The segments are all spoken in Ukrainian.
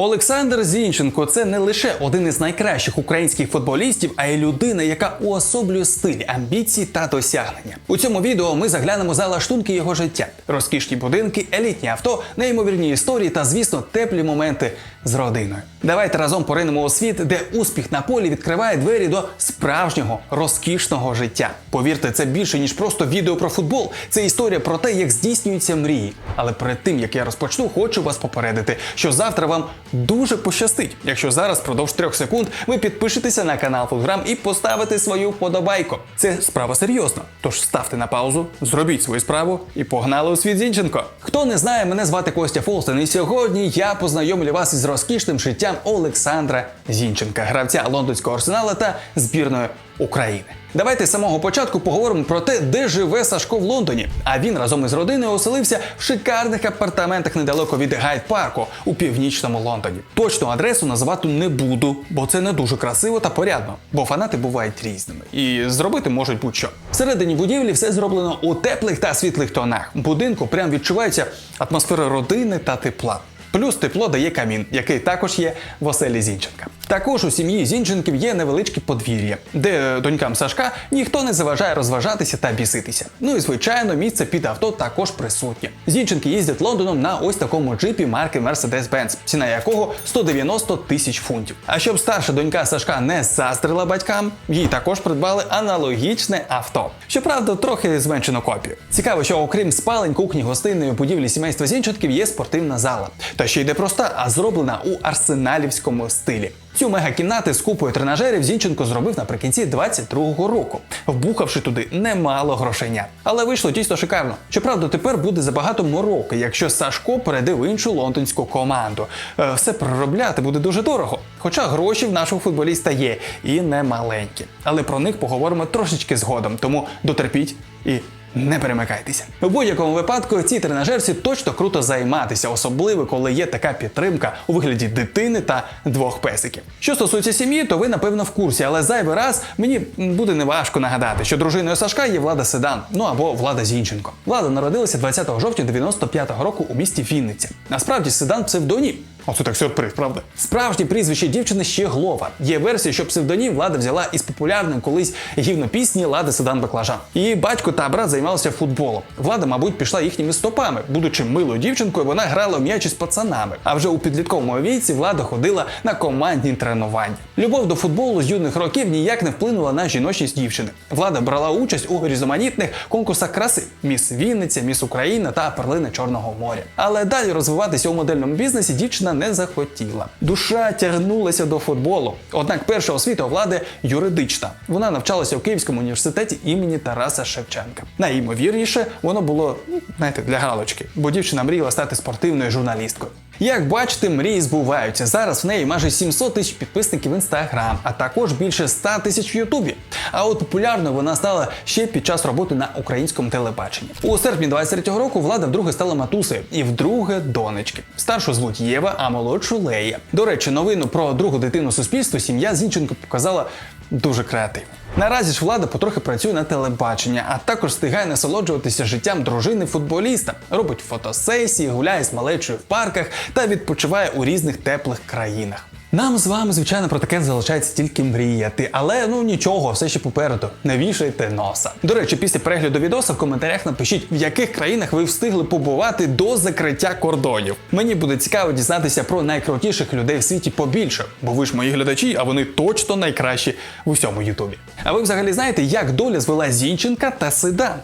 Олександр Зінченко це не лише один із найкращих українських футболістів, а й людина, яка уособлює стиль, амбіції та досягнення. У цьому відео ми заглянемо за лаштунки його життя, розкішні будинки, елітні авто, неймовірні історії та, звісно, теплі моменти з родиною. Давайте разом поринемо у світ, де успіх на полі відкриває двері до справжнього розкішного життя. Повірте, це більше ніж просто відео про футбол. Це історія про те, як здійснюються мрії. Але перед тим як я розпочну, хочу вас попередити, що завтра вам дуже пощастить, якщо зараз впродовж трьох секунд ви підпишетеся на канал Футграм і поставите свою вподобайку. Це справа серйозна. Тож ставте на паузу, зробіть свою справу і погнали у світ Зінченко. Хто не знає, мене звати Костя Фолстен, і сьогодні я познайомлю вас із розкішним життям Олександра Зінченка, гравця лондонського арсенала та збірної України. Давайте з самого початку поговоримо про те, де живе Сашко в Лондоні. А він разом із родиною оселився в шикарних апартаментах недалеко від Гайд парку у північному Лондоні. Точну адресу називати не буду, бо це не дуже красиво та порядно, бо фанати бувають різними і зробити можуть будь-що. Всередині будівлі все зроблено у теплих та світлих тонах. Будинку прям відчувається атмосфера родини та тепла. Плюс тепло дає камін, який також є в оселі Зінченка. Також у сім'ї Зінченків є невеличке подвір'я, де донькам Сашка ніхто не заважає розважатися та біситися. Ну і звичайно, місце під авто також присутнє. Зінченки їздять Лондоном на ось такому джипі марки Mercedes-Benz, ціна якого 190 тисяч фунтів. А щоб старша донька Сашка не заздрила батькам, їй також придбали аналогічне авто. Щоправда, трохи зменшено копію. Цікаво, що окрім спалень, кухні, гостиної, будівлі сімейства Зінченків є спортивна зала. Та ще й не проста, а зроблена у арсеналівському стилі. Цю мегакімнати з купою тренажерів Зінченко зробив наприкінці 22-го року, вбухавши туди немало грошенят. Але вийшло дійсно шикарно. Щоправда, тепер буде забагато мороки, якщо Сашко перейде в іншу лондонську команду. Е, Все переробляти буде дуже дорого. Хоча гроші в нашого футболіста є і не маленькі. Але про них поговоримо трошечки згодом, тому дотерпіть і не перемикайтеся. У будь-якому випадку цій тренажерці точно круто займатися, особливо коли є така підтримка у вигляді дитини та двох песиків. Що стосується сім'ї, то ви напевно в курсі, але зайвий раз мені буде неважко нагадати, що дружиною Сашка є Влада Седан, ну або Влада Зінченко. Влада народилася 20 жовтня 95-го року у місті Вінниця. Насправді Седан псевдонім. Оце так сюрприз, правда? Справжнє прізвище дівчини Щеглова. Є версія, що псевдонім влада взяла із популярної колись гівнопісні Лади Седан Баклажан. Її батько та брат займалися футболом. Влада, мабуть, пішла їхніми стопами. Будучи милою дівчинкою, вона грала у м'ячі з пацанами. А вже у підлітковому віці влада ходила на командні тренування. Любов до футболу з юних років ніяк не вплинула на жіночність дівчини. Влада брала участь у різноманітних конкурсах краси: Міс Вінниця, Міс Україна та Перлини Чорного моря. Але далі розвиватися у модельному бізнесі дівчина не захотіла. Душа тягнулася до футболу. Однак перша освіта влади юридична. Вона навчалася у Київському університеті імені Тараса Шевченка. Найімовірніше, воно було ну, знаєте, для галочки, бо дівчина мріяла стати спортивною журналісткою. Як бачите, мрії збуваються. Зараз в неї майже 700 тисяч підписників в інстаграм, а також більше 100 тисяч в Ютубі. А от популярною вона стала ще під час роботи на українському телебаченні. У серпні 23-го року влада вдруге стала матусею і вдруге донечки. Старшу звуть Єва, а молодшу Лея. До речі, новину про другу дитину суспільству сім'я Зінченко показала дуже креативно. Наразі ж влада потрохи працює на телебачення, а також встигає насолоджуватися життям дружини футболіста, робить фотосесії, гуляє з малечою в парках та відпочиває у різних теплих країнах. Нам з вами, звичайно, про таке залишається тільки мріяти, але ну нічого, все ще попереду. Не вішайте носа. До речі, після перегляду відоса в коментарях напишіть, в яких країнах ви встигли побувати до закриття кордонів. Мені буде цікаво дізнатися про найкрутіших людей в світі побільше, бо ви ж мої глядачі, а вони точно найкращі в усьому Ютубі. А ви взагалі знаєте, як доля звела Зінченка та Сидан?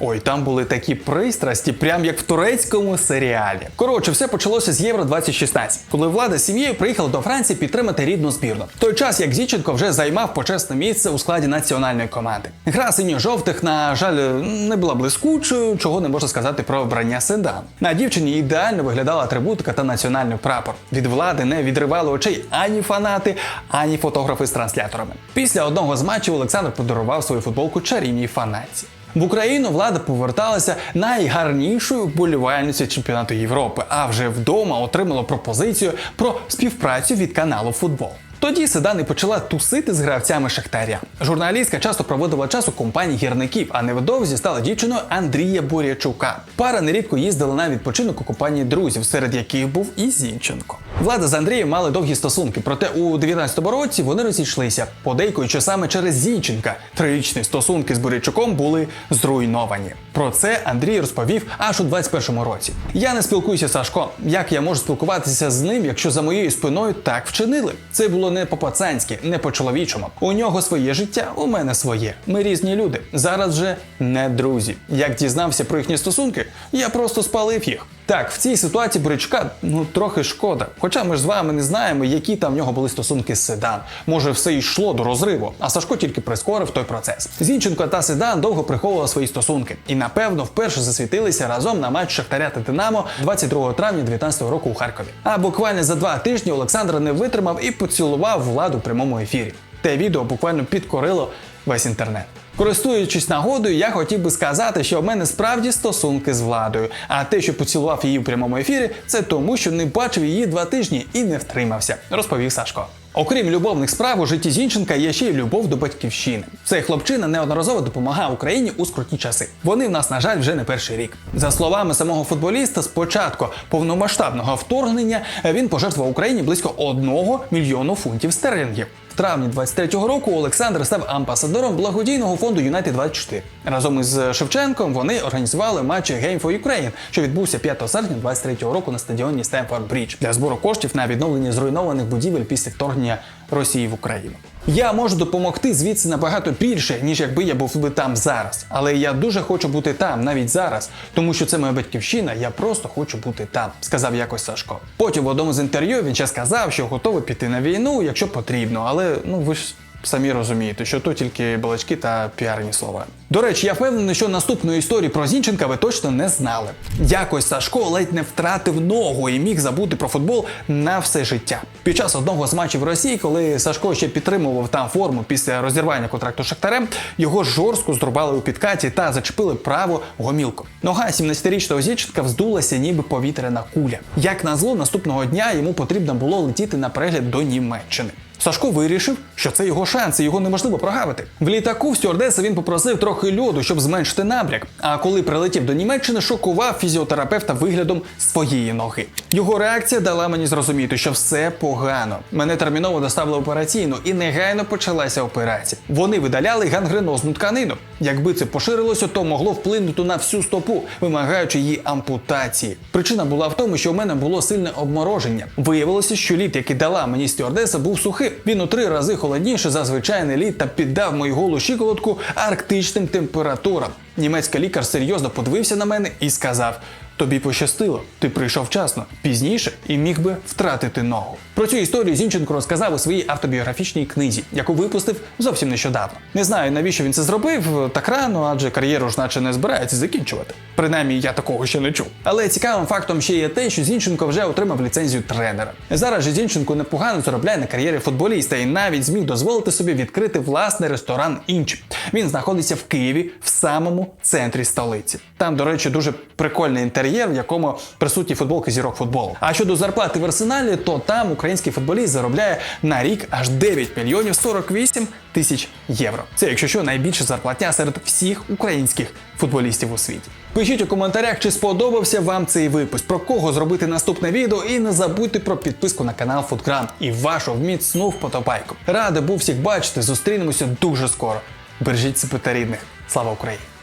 Ой, там були такі пристрасті, прям як в турецькому серіалі. Коротше, все почалося з Євро 2016, коли влада з сім'єю приїхала до Франції підтримати рідну збірну. В той час як Зіченко вже займав почесне місце у складі національної команди. Гра синьо-жовтих, на жаль, не була блискучою, чого не можна сказати про вбрання седан. На дівчині ідеально виглядала атрибутика та національний прапор. Від влади не відривали очей ані фанати, ані фотографи з трансляторами. Після одного з матчів Олександр подарував свою футболку чарівній фанатці. В Україну влада поверталася найгарнішою вболівальницею чемпіонату Європи, а вже вдома отримала пропозицію про співпрацю від каналу Футбол. Тоді Седан і почала тусити з гравцями Шахтаря. Журналістка часто проводила час у компанії гірників, а невдовзі стала дівчиною Андрія Бурячука. Пара нерідко їздила на відпочинок у компанії друзів, серед яких був і Зінченко. Влада з Андрієм мали довгі стосунки, проте у 19-му році вони розійшлися, подейкуючи саме через Зінченка. Трирічні стосунки з Бурячуком були зруйновані. Про це Андрій розповів аж у 21-му році. Я не спілкуюся з Сашком. Як я можу спілкуватися з ним, якщо за моєю спиною так вчинили? Це було не по-пацанськи, не по-чоловічому. У нього своє життя, у мене своє. Ми різні люди. Зараз же не друзі. Як дізнався про їхні стосунки, я просто спалив їх. Так, в цій ситуації Бурячка ну трохи шкода. Хоча ми ж з вами не знаємо, які там в нього були стосунки з Седан. Може, все йшло до розриву, а Сашко тільки прискорив той процес. Зінченко та Седан довго приховували свої стосунки і, напевно, вперше засвітилися разом на матч Шахтаря та Динамо 22 травня 2019 року у Харкові. А буквально за два тижні Олександр не витримав і поцілував владу в прямому ефірі. Те відео буквально підкорило весь інтернет. Користуючись нагодою, я хотів би сказати, що в мене справді стосунки з владою. А те, що поцілував її в прямому ефірі, це тому, що не бачив її два тижні і не втримався, розповів Сашко. Окрім любовних справ, у житті Зінченка є ще й любов до батьківщини. Цей хлопчина неодноразово допомагав Україні у скрутні часи. Вони в нас, на жаль, вже не перший рік. За словами самого футболіста, з початку повномасштабного вторгнення він пожертвував Україні близько 1 мільйону фунтів стерлінгів. Травні 23-го року Олександр став амбасадором благодійного фонду United 24 Разом із Шевченком вони організували матч Game for Ukraine, що відбувся 5 серпня 23-го року на стадіоні Стемфорд Брідж для збору коштів на відновлення зруйнованих будівель після вторгнення Росії в Україну. Я можу допомогти звідси набагато більше, ніж якби я був би там зараз. Але я дуже хочу бути там, навіть зараз, тому що це моя батьківщина. Я просто хочу бути там, сказав якось Сашко. Потім в одному з інтерв'ю він ще сказав, що готовий піти на війну, якщо потрібно. Але ну ви ж самі розумієте, що то тільки балачки та піарні слова. До речі, я впевнений, що наступної історії про Зінченка ви точно не знали. Якось Сашко ледь не втратив ногу і міг забути про футбол на все життя. Під час одного з матчів Росії, коли Сашко ще підтримував там форму після розірвання контракту з Шахтарем, його жорстко зрубали у підкаті та зачепили праву гомілку. Нога 17-річного Зінченка вздулася, ніби повітряна куля. Як назло, наступного дня йому потрібно було летіти на перегляд до Німеччини. Сашко вирішив, що це його шанс, і його неможливо прогавити. В літаку в стюардеса він попросив трохи льоду, щоб зменшити набряк. А коли прилетів до Німеччини, шокував фізіотерапевта виглядом своєї ноги. Його реакція дала мені зрозуміти, що все погано. Мене терміново доставили операційну і негайно почалася операція. Вони видаляли гангренозну тканину. Якби це поширилося, то могло вплинути на всю стопу, вимагаючи її ампутації. Причина була в тому, що у мене було сильне обмороження. Виявилося, що лід, який дала мені стюардеса, був сухим. Він у три рази холодніше за звичайний лід та піддав мою голу щиколотку арктичним температурам. Німецький лікар серйозно подивився на мене і сказав: Тобі пощастило, ти прийшов вчасно, пізніше і міг би втратити ногу. Про цю історію Зінченко розказав у своїй автобіографічній книзі, яку випустив зовсім нещодавно. Не знаю, навіщо він це зробив так рано, адже кар'єру ж наче не збирається закінчувати. Принаймні, я такого ще не чув. Але цікавим фактом ще є те, що Зінченко вже отримав ліцензію тренера. Зараз же Зінченко непогано заробляє на кар'єрі футболіста і навіть зміг дозволити собі відкрити власний ресторан Інч. Він знаходиться в Києві в самому центрі столиці. Там, до речі, дуже прикольний інтер'єр, в якому присутні футболки зірок футболу. А щодо зарплати в арсеналі, то там український футболіст заробляє на рік аж 9 мільйонів 48 тисяч євро. Це, якщо що, найбільша зарплатня серед всіх українських футболістів у світі. Пишіть у коментарях, чи сподобався вам цей випуск, про кого зробити наступне відео, і не забудьте про підписку на канал Фудкран і вашу вміцну вподобайку. Радий був всіх бачити. Зустрінемося дуже скоро. Бережіть себе та рідних. Слава Україні!